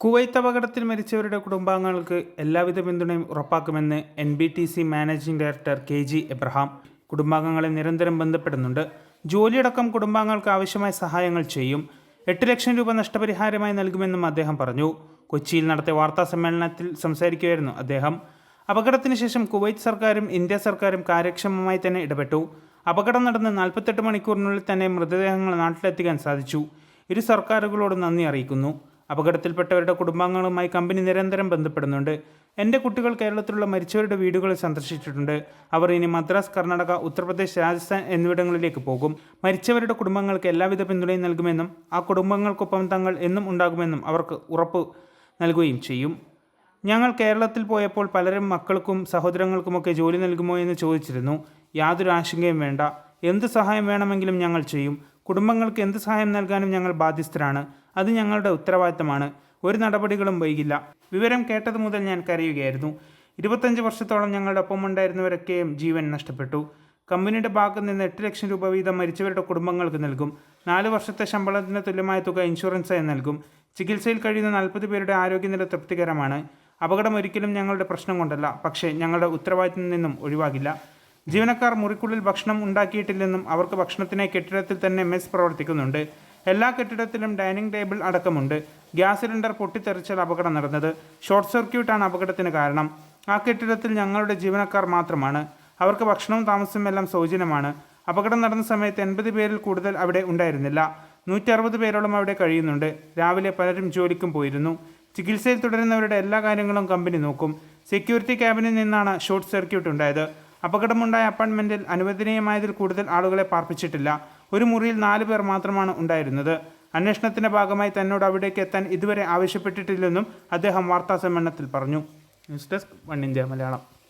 Kuwait അപകടത്തിൽ മരിച്ചവരുടെ കുടുംബാംഗങ്ങൾക്ക് എല്ലാവിധ പിന്തുണയും ഉറപ്പാക്കുമെന്ന് N B T C managing director K G Abraham. കുടുംബാംഗങ്ങളെ നിരന്തരം ബന്ധപ്പെടുന്നുണ്ട്. ജോലിയടക്കം കുടുംബാംഗങ്ങൾക്ക് ആവശ്യമായ സഹായങ്ങൾ ചെയ്യും. എട്ട് ലക്ഷം രൂപ നഷ്ടപരിഹാരമായി നൽകുമെന്നും അദ്ദേഹം പറഞ്ഞു. കൊച്ചിയിൽ നടത്തിയ വാർത്താ സമ്മേളനത്തിൽ സംസാരിക്കുകയായിരുന്നു അദ്ദേഹം. അപകടത്തിന് ശേഷം കുവൈത്ത് സർക്കാരും ഇന്ത്യ സർക്കാരും കാര്യക്ഷമമായി തന്നെ ഇടപെട്ടു. അപകടം നടന്ന് നാൽപ്പത്തെട്ട് മണിക്കൂറിനുള്ളിൽ തന്നെ മൃതദേഹങ്ങൾ നാട്ടിലെത്തിക്കാൻ സാധിച്ചു. ഇരു സർക്കാരുകളോട് നന്ദി അറിയിക്കുന്നു. അപകടത്തിൽപ്പെട്ടവരുടെ കുടുംബാംഗങ്ങളുമായി കമ്പനി നിരന്തരം ബന്ധപ്പെടുന്നുണ്ട്. എന്റെ കുട്ടികൾ കേരളത്തിലുള്ള മരിച്ചവരുടെ വീടുകൾ സന്ദർശിച്ചിട്ടുണ്ട്. അവർ ഇനി മദ്രാസ് കർണാടക ഉത്തർപ്രദേശ് രാജസ്ഥാൻ എന്നിവിടങ്ങളിലേക്ക് പോകും. മരിച്ചവരുടെ കുടുംബങ്ങൾക്ക് എല്ലാവിധ പിന്തുണയും നൽകുമെന്നും ആ കുടുംബങ്ങൾക്കൊപ്പം തങ്ങൾ എന്നും ഉണ്ടാകുമെന്നും അവർക്ക് ഉറപ്പ് നൽകുകയും ചെയ്യും. ഞങ്ങൾ കേരളത്തിൽ പോയപ്പോൾ പലരും മക്കൾക്കും സഹോദരങ്ങൾക്കുമൊക്കെ ജോലി നൽകുമോ എന്ന് ചോദിച്ചിരുന്നു. യാതൊരു ആശങ്കയും വേണ്ട. എന്ത് സഹായം വേണമെങ്കിലും ഞങ്ങൾ ചെയ്യും. കുടുംബങ്ങൾക്ക് എന്ത് സഹായം നൽകാനും ഞങ്ങൾ ബാധ്യസ്ഥരാണ്. അത് ഞങ്ങളുടെ ഉത്തരവാദിത്തമാണ്. ഒരു നടപടികളും വൈകില്ല. വിവരം കേട്ടത് മുതൽ ഞാൻ കരയുകയായിരുന്നു. ഇരുപത്തഞ്ച് വർഷത്തോളം ഞങ്ങളുടെ ഒപ്പം ഉണ്ടായിരുന്നവരൊക്കെയും ജീവൻ നഷ്ടപ്പെട്ടു. കമ്പനിയുടെ ഭാഗത്ത് നിന്ന് എട്ട് ലക്ഷം രൂപ വീതം മരിച്ചവരുടെ കുടുംബങ്ങൾക്ക് നൽകും. നാല് വർഷത്തെ ശമ്പളത്തിന് തുല്യമായ തുക ഇൻഷുറൻസ് ആയി നൽകും. ചികിത്സയിൽ കഴിയുന്ന നാൽപ്പത് പേരുടെ ആരോഗ്യനില തൃപ്തികരമാണ്. അപകടം ഒരിക്കലും ഞങ്ങളുടെ പ്രശ്നം കൊണ്ടല്ല. പക്ഷേ ഞങ്ങളുടെ ഉത്തരവാദിത്തത്തിൽ നിന്നും ഒഴിവാകില്ല. ജീവനക്കാർ മുറിക്കുള്ളിൽ ഭക്ഷണം ഉണ്ടാക്കിയിട്ടില്ലെന്നും അവർക്ക് ഭക്ഷണത്തിനായി കെട്ടിടത്തിൽ തന്നെ മെസ് പ്രവർത്തിക്കുന്നുണ്ട്. എല്ലാ കെട്ടിടത്തിലും ഡൈനിങ് ടേബിൾ അടക്കമുണ്ട്. ഗ്യാസ് സിലിണ്ടർ പൊട്ടിത്തെറിച്ചാൽ അപകടം നടന്നത്. ഷോർട്ട് സർക്യൂട്ടാണ് അപകടത്തിന് കാരണം. ആ കെട്ടിടത്തിൽ ഞങ്ങളുടെ ജീവനക്കാർ മാത്രമാണ്. അവർക്ക് ഭക്ഷണവും താമസവും എല്ലാം സൗജന്യമാണ്. അപകടം നടന്ന സമയത്ത് എൺപത് പേരിൽ കൂടുതൽ അവിടെ ഉണ്ടായിരുന്നില്ല. നൂറ്റി അറുപത് പേരോളം അവിടെ കഴിയുന്നുണ്ട്. രാവിലെ പലരും ജോലിക്കും പോയിരുന്നു. ചികിത്സയിൽ തുടരുന്നവരുടെ എല്ലാ കാര്യങ്ങളും കമ്പനി നോക്കും. സെക്യൂരിറ്റി ക്യാബിനിൽ നിന്നാണ് ഷോർട്ട് സർക്യൂട്ട് ഉണ്ടായത്. അപകടമുണ്ടായ അപ്പാർട്ട്മെന്റിൽ അനുവദനീയമായതിൽ കൂടുതൽ ആളുകളെ പാർപ്പിച്ചിട്ടില്ല. ഒരു മുറിയിൽ നാല് പേർ മാത്രമാണ് ഉണ്ടായിരുന്നത്. അന്വേഷണത്തിന്റെ ഭാഗമായി തന്നോട് അവിടേക്ക് എത്താൻ ഇതുവരെ ആവശ്യപ്പെട്ടിട്ടില്ലെന്നും അദ്ദേഹം വാർത്താ സമ്മേളനത്തിൽ പറഞ്ഞു. News desk one India Malayalam.